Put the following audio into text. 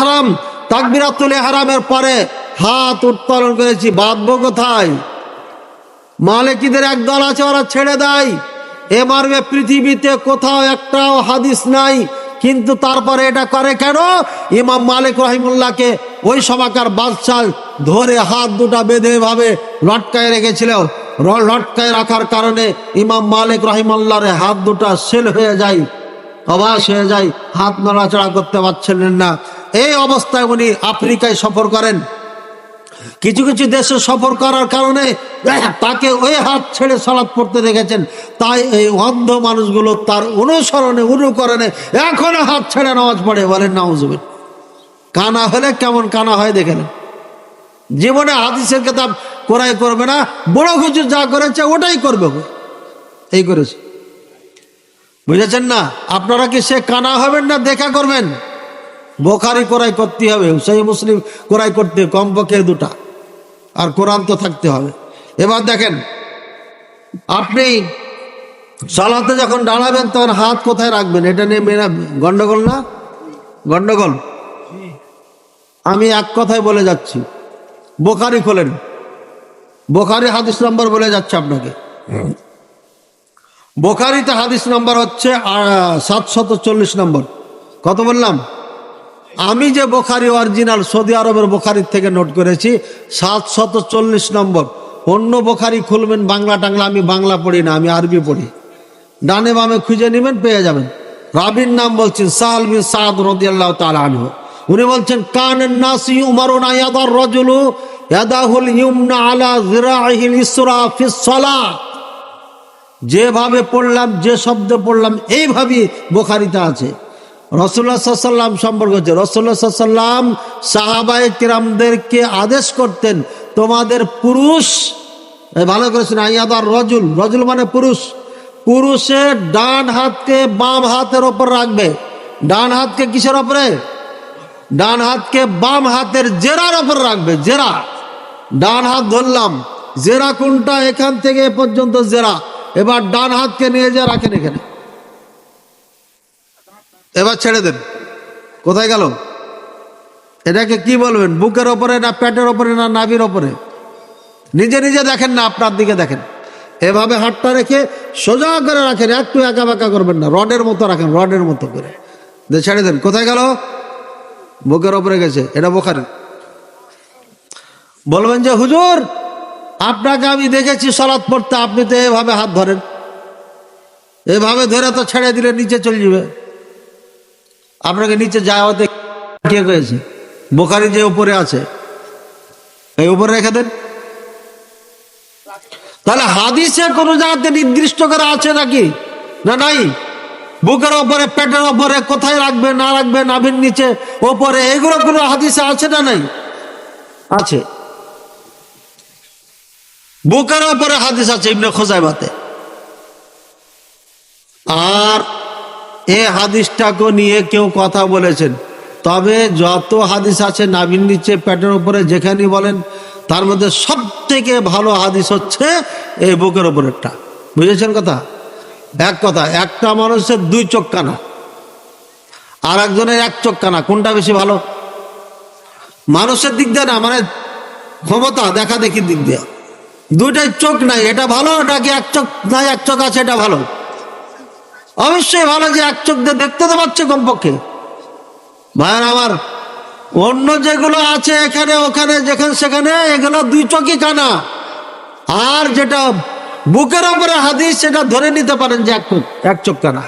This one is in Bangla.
হারাম হারামের পরে হাত উত্তোলন করেছি কোথায়? মালিকিদের এক দল আছে, ওরা ছেড়ে দেয়। পৃথিবীতে কোথাও একটাও হাদিস নাই, কিন্তু তারপরে এটা করে কেন? ইমাম মালিক রহিমুল্লাহকে ওই সমাকার বাদশাহ ধরে হাত দুটা বেঁধে ভাবে লটকায় রেখেছিল। লটকায় রাখার কারণে ইমাম মালিক রহিমুল্লাহর হাত দুটা সেল হয়ে যায়। অবাস হয়ে যায়, হাত নড়াচড়া করতে পারছিলেন না। এই অবস্থায় উনি আফ্রিকায় সফর করেন। কিছু কিছু দেশে সফর করার কারণে তাকে ওই হাত ছেড়ে সালাদ পড়তে দেখেছেন। তাই এই অন্ধ মানুষগুলো তার অনুসরণে, অনুকরণে এখনও হাত ছেড়ে নামাজ পড়ে। বলেন নাউজুবিন কানা হলে কেমন কানা হয় দেখে নেন জীবনে হাদিসের কেতাব কোরাই করবে না, বড় কিছু যা করেছে ওটাই করবে। এই করেছে। বুঝেছেন না? আপনারা কি সে কানা হবেন না, দেখা করবেন? বোখারি কোরাই করতে হবে, সেই মুসলিম কোরাই করতে কমপক্ষে দুটা। আর কোরআন তো থাকতে হবে। এবার দেখেন, আপনি সালাতে যখন দাঁড়াবেন, তখন হাত কোথায় রাখবেন? এটা নিয়ে মেয়েরা গন্ডগোল না? গন্ডগোল? আমি এক কথায় বলে যাচ্ছি। বোখারি খোলেন। বোখারি হাদিস নম্বর বলে যাচ্ছে আপনাকে। বোখারিতে হাদিস নাম্বার হচ্ছে সাতশত চল্লিশ নম্বর। কত বললাম? আমি যে বোখারি অরিজিনাল সৌদি আরবের বোখারির থেকে নোট করেছি, সাতশত চল্লিশ নম্বর। অন্য বোখারি খুলবেন, বাংলা টাংলা আমি বাংলা পড়ি না, আমি আরবি পড়ি। ডানে বামে খুঁজে নেবেন, পেয়ে যাবেন। রাবির নাম বলছেন সাল বিন সাদ রদিয়াল্লাহ তাআলা আনহু। উনি বলছেন, কান নাসি উমারুন রাজুলু ইয়াদাহুল ইউমনা আলা যিরাইহিল ইসরা ফিস সালাত। যেভাবে পড়লাম, যে শব্দ পড়লাম, এইভাবেই বোখারিতে আছে। রসুল্লাহ সাল্লাম সম্পর্ক হচ্ছে রসুল্লাহ সাল্লাম সাহাবাই কিরামদেরকে আদেশ করতেন, তোমাদের পুরুষ ভালো করেছেন আইয়াদার রজুল রজুল মানে পুরুষ, পুরুষের ডান হাতকে বাম হাতের ওপর রাখবে। ডান হাতকে কিসের ওপরে? ডান হাতকে বাম হাতের জেরার ওপর রাখবে, জেরা। ডান হাত ধরলাম, জেরা কোনটা? এখান থেকে পর্যন্ত জেরা। এবার ডান হাতকে নিয়ে যা রাখেন এখানে। এবার ছেড়ে দেন। কোথায় গেল? এটাকে কি বলবেন? বুকের ওপরে না পেটের ওপরে না নাভির ওপরে? নিজে নিজে দেখেন না, আপনার দিকে দেখেন। এভাবে হাতটা রেখে সোজা করে রাখেন, একটু একা বাঁকা করবেন না। রডের মতো রাখেন, রডের মতো করে। দিয়ে ছেড়ে দেন। কোথায় গেল? বুকের ওপরে গেছে। এটা বোখারে। বলবেন যে, হুজুর আপনাকে আমি দেখেছি সলাৎ পড়তে, আপনি তো এভাবে হাত ধরেন। এভাবে ধরে তো ছেড়ে দিলে নিচে চলে যাবে। আপনাকে নিচে যাওয়াতে কে হয়েছে। বোখারি যে উপরে আছে, এই উপরে রেখে দেন। তাহলে হাদিসে কোনো জায়গাতে নির্দিষ্ট করা আছে নাকি? না নাই? বুকের ওপরে, পেটের ওপরে, কোথায় রাখবে, না রাখবে, নাভির নিচে, ওপরে, এগুলো কোনো হাদিসে আছে না নাই? আছে। বুকের ওপরে হাদিস আছে, ইবনে খোজাইবাতে আর এ হাদিসটাকে নিয়ে কেউ কথা বলেছেন। তবে যত হাদিস আছে নাভির নিচে প্যাটের উপরে যেখানে বলেন, তার মধ্যে সব থেকে ভালো হাদিস হচ্ছে এই বুকের ওপরেরটা বুঝেছেন কথা? এক কথা, একটা মানুষের দুই চোখ কানা আর একজনের এক চোখ কানা কোনটা বেশি ভালো? মানুষের দিক দিয়ে না মানে ক্ষমতা দেখা দেখি দিক দিয়ে। দুইটাই চোখ নাই, এটা ভালো নাকি এক চোখ নাই, এক চোখ আছে, এটা ভালো? অবশ্যই ভালো যে এক চোখ দিয়ে দেখতে তো পাচ্ছে কমপক্ষে। ভাইয়ার আমার, অন্য যেগুলো আছে এখানে, ওখানে, যেখানে, সেখানে, এগুলো দুই চোখই কানা। আর যেটা বুকের ওপরে হাদিস, সেটা ধরে নিতে পারেন যে এক চোখ এক চোখ কানা।